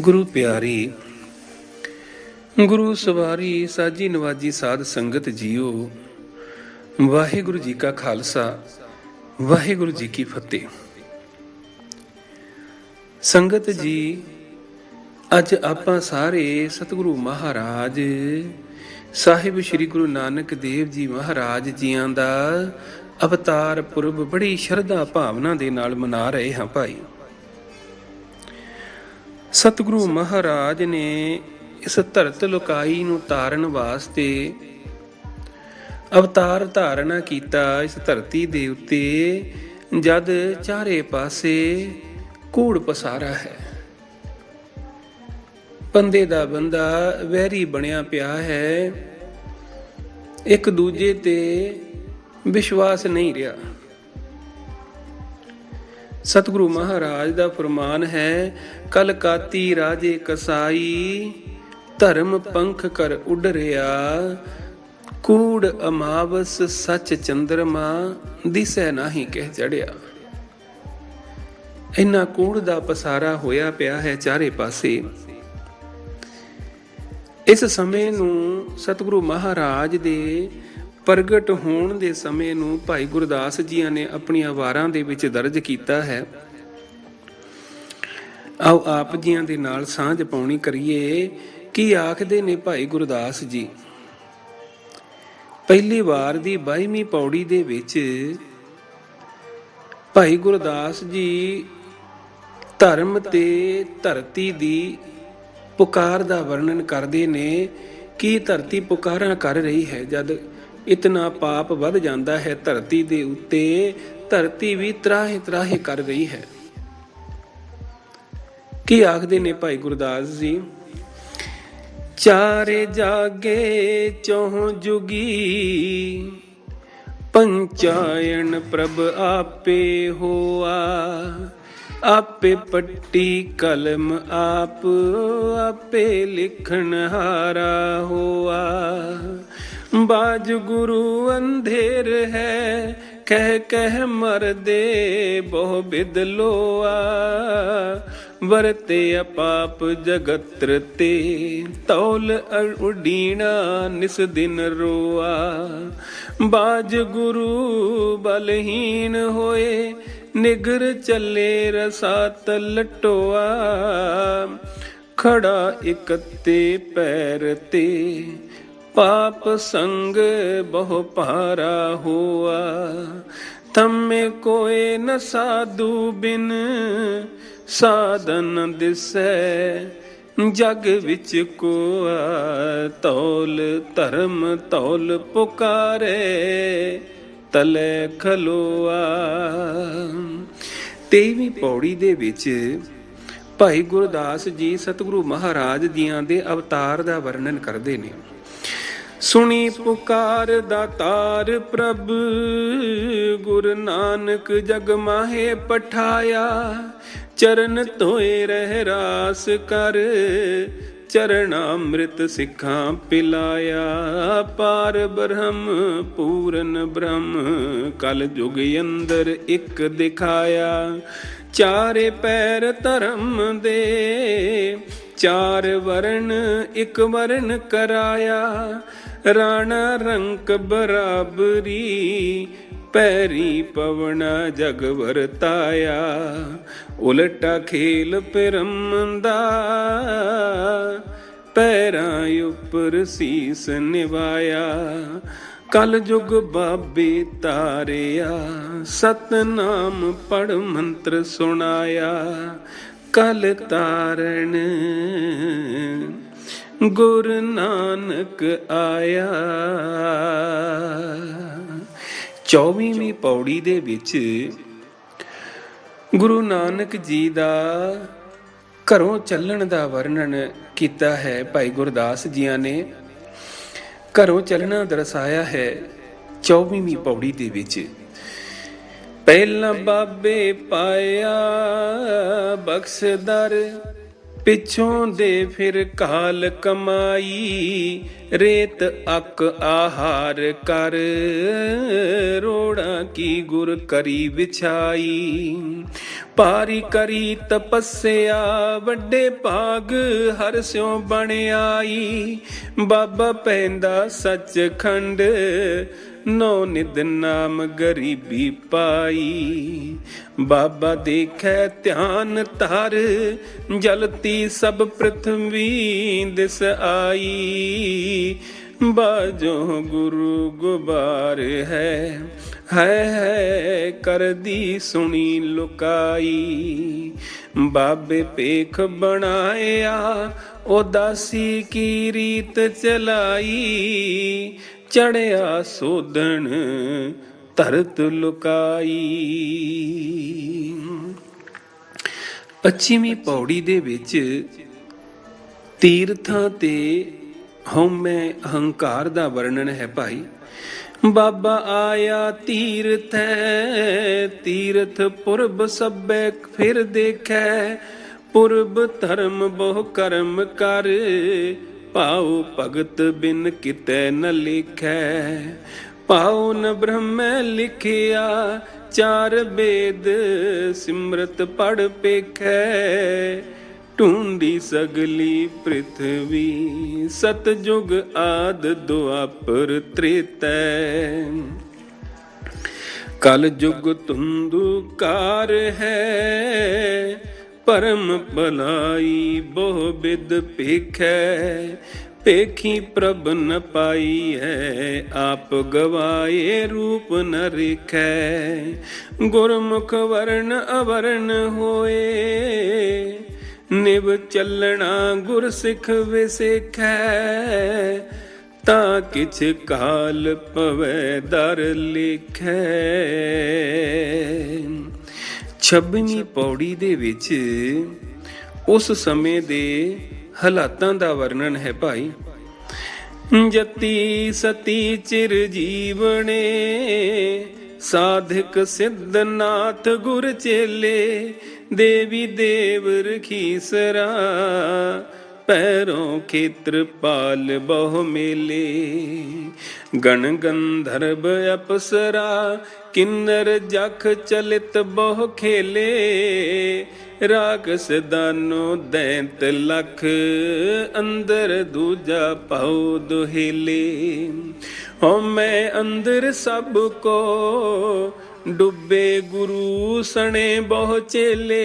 ਗੁਰੂ ਪਿਆਰੀ, ਗੁਰੂ ਸਵਾਰੀ ਸਾਜੀ ਨਵਾਜੀ ਸਾਧ ਸੰਗਤ ਜੀਓ। ਵਾਹਿਗੁਰੂ ਜੀ ਕਾ ਖਾਲਸਾ, ਵਾਹਿਗੁਰੂ ਜੀ ਕੀ ਫਤਿਹ। ਸੰਗਤ ਜੀ, ਅੱਜ ਆਪਾਂ ਸਾਰੇ ਸਤਿਗੁਰੂ ਮਹਾਰਾਜ, ਸਾਹਿਬ ਸ੍ਰੀ ਗੁਰੂ ਨਾਨਕ ਦੇਵ ਜੀ ਮਹਾਰਾਜ ਜੀਆਂ ਦਾ ਅਵਤਾਰ ਪੁਰਬ ਬੜੀ ਸ਼ਰਧਾ ਭਾਵਨਾ ਦੇ ਨਾਲ ਮਨਾ ਰਹੇ ਹਾਂ ਭਾਈ। ਸਤਿਗੁਰੂ ਮਹਾਰਾਜ ਨੇ ਇਸ ਧਰਤ ਲੁਕਾਈ ਨੂੰ ਤਾਰਨ ਵਾਸਤੇ ਅਵਤਾਰ ਧਾਰਨਾ ਕੀਤਾ ਇਸ ਧਰਤੀ ਦੇ ਉੱਤੇ, ਜਦ ਚਾਰੇ ਪਾਸੇ ਕੂੜ ਪਸਾਰਾ ਹੈ। ਬੰਦੇ ਦਾ ਬੰਦਾ ਵੈਰੀ ਬਣਿਆ ਪਿਆ ਹੈ। ਇੱਕ ਦੂਜੇ ਤੇ ਵਿਸ਼ਵਾਸ ਨਹੀਂ ਰਿਹਾ। ਸਤਿਗੁਰੂ ਮਹਾਰਾਜ ਦਾ ਫਰਮਾਨ ਹੈ ਕਲਕਾਤੀ ਰਾਜੇ ਕਸਾਈ, ਧਰਮ ਪੰਖ ਕਰ ਉੱਡ ਕੂੜ ਅਮਾਵਸ ਸੱਚ ਚੰਦਰਮਾ, ਦਿਸੈ ਨਾਹੀ ਕਹਿ ਚੜਿਆ। ਇੰਨਾ ਕੂੜ ਦਾ ਪਸਾਰਾ ਹੋਇਆ ਪਿਆ ਹੈ ਚਾਰੇ ਪਾਸੇ। ਇਸ ਸਮੇਂ ਨੂੰ ਸਤਿਗੁਰੂ ਮਹਾਰਾਜ ਦੇ ਪ੍ਰਗਟ ਹੋਣ ਦੇ ਸਮੇਂ ਨੂੰ ਭਾਈ ਗੁਰਦਾਸ ਜੀਆਂ ਨੇ ਆਪਣੀਆਂ ਵਾਰਾਂ ਦੇ ਵਿੱਚ ਦਰਜ ਕੀਤਾ ਹੈ। ਆਓ ਆਪ ਜੀਆਂ ਦੇ ਨਾਲ ਸਾਂਝ ਪਾਉਣੀ ਕਰੀਏ। ਕੀ ਆਖਦੇ ਨੇ ਭਾਈ ਗੁਰਦਾਸ ਜੀ? ਪਹਿਲੀ ਵਾਰ ਦੀ 22ਵੀਂ ਪੌੜੀ ਦੇ ਵਿੱਚ ਭਾਈ ਗੁਰਦਾਸ ਜੀ ਧਰਮ ਤੇ ਧਰਤੀ ਦੀ ਪੁਕਾਰ ਦਾ ਵਰਣਨ ਕਰਦੇ ਨੇ। ਕੀ ਧਰਤੀ ਪੁਕਾਰਾਂ ਕਰ ਰਹੀ ਹੈ? ਜਦ ਇਤਨਾ ਪਾਪ ਵੱਧ ਜਾਂਦਾ ਹੈ, ਧਰਤੀ ਦੇ ਉੱਤੇ ਧਰਤੀ ਵੀ ਤਰਾਹੇ ਤਰਾਹੇ ਕਰ ਰਹੀ ਹੈ। ਕੀ ਆਖਦੇ ਨੇ ਭਾਈ ਗੁਰਦਾਸ ਜੀ? ਚਾਰੇ ਜਾਗੇ ਚੌਹ ਜੁਗੀ, ਪੰਚਾਇਣ ਪ੍ਰਭ ਆਪੇ ਹੋਆ, ਆਪੇ ਪੱਟੀ ਕਲਮ ਆਪ, ਆਪੇ ਲਿਖਣ ਹਾਰਾ ਹੋਆ। ਬਾਜ ਗੁਰੂ ਅੰਧੇਰ ਹੈ, ਕਹਿ ਕਹਿ ਮਰਦੇ ਬਹੁ ਬਿਦ ਲੋਆ। ਵਰਤੇ ਅਪਾਪ ਜਗਤਰ ਤੇ ਤੌਲ ਉਡੀਣਾ ਨਿਸ ਦਿਨ ਰੋਆ। ਬਾਜ ਗੁਰੂ ਬਲਹੀਨ ਹੋਏ, ਨਿਗਰ ਚੱਲੇ ਰਸਾਤ ਲਟੋਆ। ਖੜਾ ਇਕੱਤੇ ਪੈਰ ਤੇ ਪਾਪ ਸੰਗ ਬਹੁ ਭਾਰਾ ਹੋਆ। ਤਮੇ ਕੋਏ ਨ ਸਾਧੂ ਬਿਨ ਸਾਧਨ ਦਿਸੈ, ਜਗ ਵਿੱਚ ਕੋਆ ਤੌਲ ਧਰਮ ਤੌਲ ਪੁਕਾਰੇ, ਤਲੇ ਖਲੋਆ। ਤੇਵੀਂ ਪੌੜੀ ਦੇ ਵਿੱਚ ਭਾਈ ਗੁਰਦਾਸ ਜੀ ਸਤਿਗੁਰੂ ਮਹਾਰਾਜ ਦੀਆਂ ਦੇ ਅਵਤਾਰ ਦਾ ਵਰਣਨ ਕਰਦੇ ਨੇ। ਸੁਣੀ ਪੁਕਾਰ ਦਾਤਾਰ ਪ੍ਰਭ, ਗੁਰ ਨਾਨਕ ਜਗ ਮਾਹੇ ਪਠਾਇਆ। ਚਰਨ ਧੋਏ ਰਹਿ ਰਾਸ ਕਰ ਚਰਨ ਅੰਮ੍ਰਿਤ ਸਿੱਖਾਂ ਪਿਲਾਇਆ। ਪਾਰ ਬ੍ਰਹਮ, ਪੂਰਨ ਬ੍ਰਹਮ, ਕਲ ਜੁਗ ਅੰਦਰ ਇੱਕ ਦਿਖਾਇਆ। ਚਾਰੇ ਪੈਰ ਧਰਮ ਦੇ ਚਾਰ ਵਰਨ ਇੱਕ ਵਰਨ ਕਰਾਇਆ। ਰਾਣਾ ਰੰਕ ਬਰਾਬਰੀ, ਪੈਰੀ ਪਵਨਾ ਜਗ ਵਰਤਾਇਆ। ਉਲਟਾ ਖੇਲ ਪਰਮ ਦਾ ਪੈਰਾਂ ਉੱਪਰ ਸੀਸ ਨਿਵਾਇਆ। ਕਲ ਜੁਗ ਬਾਬੇ ਤਾਰਿਆ, ਸਤਨਾਮ ਪੜ ਮੰਤਰ ਸੁਣਾਇਆ। ਕਲ ਤਾਰਨ। ਗੁਰ ਨਾਨਕ ਆਇਆ। 24ਵੀਂ ਪੌੜੀ ਦੇ ਵਿੱਚ ਗੁਰੂ ਨਾਨਕ ਜੀ ਦਾ ਘਰੋਂ ਚੱਲਣ ਦਾ ਵਰਣਨ ਕੀਤਾ ਹੈ। ਭਾਈ ਗੁਰਦਾਸ ਜੀਆਂ ਨੇ ਘਰੋਂ ਚੱਲਣਾ ਦਰਸਾਇਆ ਹੈ 24ਵੀਂ ਪੌੜੀ ਦੇ ਵਿੱਚ। ਪਹਿਲਾਂ ਬਾਬੇ ਪਾਇਆ ਬਖਸ਼ਦਰ ਪਿੱਛੋਂ ਦੇ ਫਿਰ ਕਾਲ ਕਮਾਈ, ਰੇਤ ਅਕ ਆਹਾਰ ਕਰ। ਰੋੜਾ ਕੀ ਗੁਰ ਕਰੀ ਵਿਛਾਈ। ਪਾਰੀ ਕਰੀ ਤਪੱਸਿਆ, ਵੱਡੇ ਭਾਗ ਹਰ ਸਿਉ ਬਣ ਆਈ ਬਾਬਾ ਪੈਂਦਾ ਸੱਚਖੰਡ ਨੋ ਨਿਦ ਨਾਮ ਗਰੀਬੀ ਪਾਈ। ਬਾਬਾ ਦੇਖੈ ਧਿਆਨ ਧਰ, ਜਲਤੀ ਸਭ ਪ੍ਰਥਵੀ ਦਿਸ ਆਈ। ਬਾਜੋ ਗੁਰੂ ਗੁਬਾਰ ਹੈ ਹੈ ਹੈ, ਕਰਦੀ ਸੁਣੀ ਲੁਕਾਈ। ਬਾਬੇ ਪੇਖ ਬਣਾਇਆ, ਉਦਾਸੀ ਕੀ ਰੀਤ ਚਲਾਈ। ਚੜਿਆ ਸੋਧਣ, ਧਰਤ ਲੁਕਾਈ। ਪੱਛਮੀ ਪੌੜੀ ਦੇ ਵਿੱਚ ਤੀਰਥਾਂ ਤੇ ਹਉਮੈ ਅਹੰਕਾਰ ਦਾ ਵਰਣਨ ਹੈ ਭਾਈ। ਬਾਬਾ ਆਇਆ ਤੀਰਥ ਹੈ, ਤੀਰਥ ਪੁਰਬ ਸਭੈ ਫਿਰ ਦੇਖੈ। ਪੁਰਬ ਧਰਮ ਬਹੁ ਕਰਮ ਕਰ ਪਾਉ ਭਗਤ ਬਿਨ ਕਿਤੇ ਨ ਲਿਖੈ। ਪਾਉ ਨ ਬ੍ਰਹਮੈ ਲਿਖਿਆ, ਚਾਰ ਬੇਦ ਸਿਮਰਤ ਪੜ ਪੇਖੈ। ਢੂੰਡੀ ਸਗਲੀ ਪ੍ਰithvi ਸਤਜੁਗ ਆਦ ਦੁਆਪਰ ਤ੍ਰੇਤੈ। ਕਲ ਜੁਗ ਤੁੰਦੁਕਾਰ ਹੈ ਪਰਮ ਭਲਾਈ, ਬਹੁ ਬਿਦ ਪੇਖੈ ਪੇਖੀ ਪ੍ਰਭ ਨ ਪਾਈ ਹੈ, ਆਪ ਗਵਾਏ ਰੂਪ ਨ ਰਿਖੈ। ਗੁਰਮੁਖ ਵਰਨ ਅਵਰਨ ਹੋਏ, ਨਿਵ ਚੱਲਣਾ ਗੁਰ ਸਿੱਖ ਵਿਸੇਖੈ। ਤਾਂ ਕਿਛ ਕਾਲ ਪਵੈ ਦਰ ਲਿਖੈ। ਛੱਬਵੀਂ ਪੌੜੀ ਦੇ ਵਿੱਚ ਉਸ ਸਮੇਂ ਦੇ ਹਾਲਾਤਾਂ ਦਾ ਵਰਣਨ ਹੈ ਭਾਈ। ਜਤੀ ਸਤੀ ਚਿਰ ਜੀਵਣੇ, ਸਾਧਕ ਸਿੱਧਨਾਥ ਗੁਰ ਚੇਲੇ, ਦੇਵੀ ਦੇਵ ਰਖੀਸਰਾ ਪੈਰੋਂ ਖੇਤਰ ਪਾਲ ਬਹੁ ਮੇਲੇ। ਗਣ ਗੰਧਰਵ ਅਪਸਰਾ, ਕਿੰਨਰ ਜਖ ਚਲਿਤ ਬਹੁ ਖੇਲੇ। ਰਾਗਸ ਦਾਨੋ ਦੈਂਤ ਲਖ, ਅੰਦਰ ਦੂਜਾ ਪਾਉ ਦੁਹੇਲੇ। ਹੋ ਮੈਂ ਅੰਦਰ ਸਭ ਕੋ, ਡੁੱਬੇ ਗੁਰੂ ਸਣੇ ਬਹੁ ਚੇਲੇ।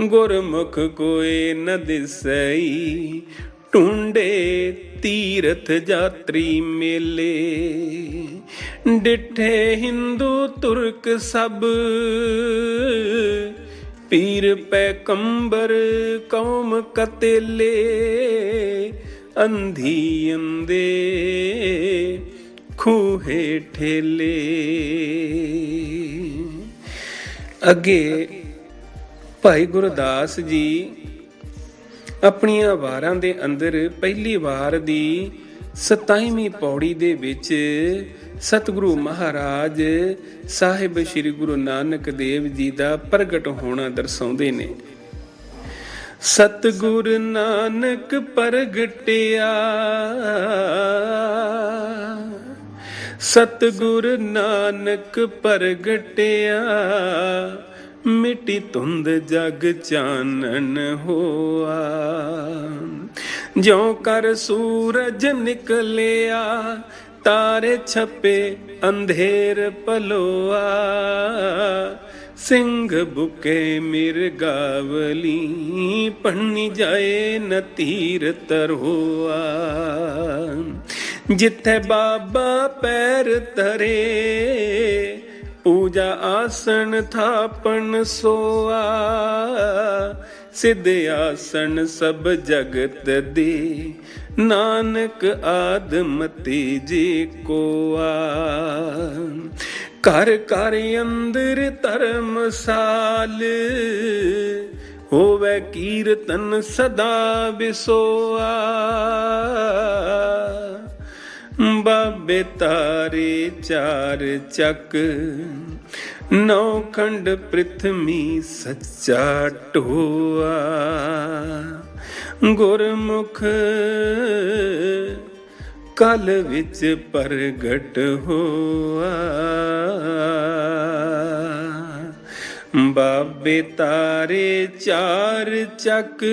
ਗੁਰਮੁਖ ਕੋਏ ਨ ਦਿਸਈ, ਢੂੰਡੇ ਤੀਰਥ ਯਾਤਰੀ ਮੇਲੇ। ਡਿਠੇ ਹਿੰਦੂ ਤੁਰਕ ਸਭ, ਪੀਰ ਪੈਕੰਬਰ ਕੌਮ ਕਤੇਲੇ। ਅੰਧੀ ਅੰਦੇ ਖੂਹੇ ਠੇਲੇ। ਅੱਗੇ ਭਾਈ ਗੁਰਦਾਸ ਜੀ, ਆਪਣੀਆਂ ਵਾਰਾਂ ਦੇ ਅੰਦਰ ਪਹਿਲੀ ਵਾਰ ਦੀ 27ਵੀਂ ਪੌੜੀ ਦੇ ਵਿੱਚ ਸਤਿਗੁਰੂ ਮਹਾਰਾਜ ਸਾਹਿਬ ਸ੍ਰੀ ਗੁਰੂ ਨਾਨਕ ਦੇਵ ਜੀ ਦਾ ਪ੍ਰਗਟ ਹੋਣਾ ਦਰਸਾਉਂਦੇ ਨੇ। ਸਤਿਗੁਰ ਨਾਨਕ ਪ੍ਰਗਟਿਆ, ਸਤਿਗੁਰ ਨਾਨਕ ਪ੍ਰਗਟਿਆ ਮਿੱਟੀ ਧੁੰਦ ਜਗ ਚਾਨਣ ਹੋਆ। ਜਿਉ ਕਰ ਸੂਰਜ ਨਿਕਲਿਆ, ਤਾਰੇ ਛਪੇ, ਅੰਧੇਰ ਪਲੋਆ। ਸਿੰਘ ਬੁਕੇ ਮਿਰਗਾਵਲੀ ਪੰਨੀ ਜਾਏ ਨਤੀਰ ਤਰੋਆ ਜਿੱਥੇ ਬਾਬਾ ਪੈਰ ਤਰੇ ਪੂਜਾ ਆਸਣ ਥਾਪਣ ਸੋਆ, ਸਿੱਧ ਆਸਣ ਸਭ ਜਗਤ ਦੇ, ਨਾਨਕ ਆਦਮਤੀ ਜੀ ਕੋਆ। ਘਰ ਘਰ ਅੰਦਰ ਧਰਮਸਾਲ ਹੋਵੇ ਕੀਰਤਨ ਸਦਾ ਬਿਸੋਆ। ਬਾਬੇ ਤਾਰੇ ਚਾਰ ਚੱਕ, ਨੌ ਖੰਡ ਪ੍ਰਿਥਮੀ ਸੱਚਾ ਢੋਆ। ਗੁਰਮੁਖ ਕਲ ਵਿੱਚ ਪ੍ਰਗਟ ਹੋਆ। ਬਾਬੇ ਤਾਰੇ ਚਾਰ ਚੱਕ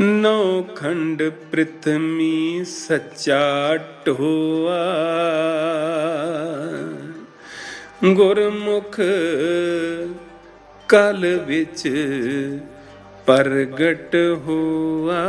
ਨੌ ਖੰਡ ਪ੍ਰਿਥਮੀ ਸੱਚਾ ਢੋਆ। ਗੁਰਮੁਖ ਕਲ ਵਿੱਚ ਪ੍ਰਗਟ ਹੋਆ।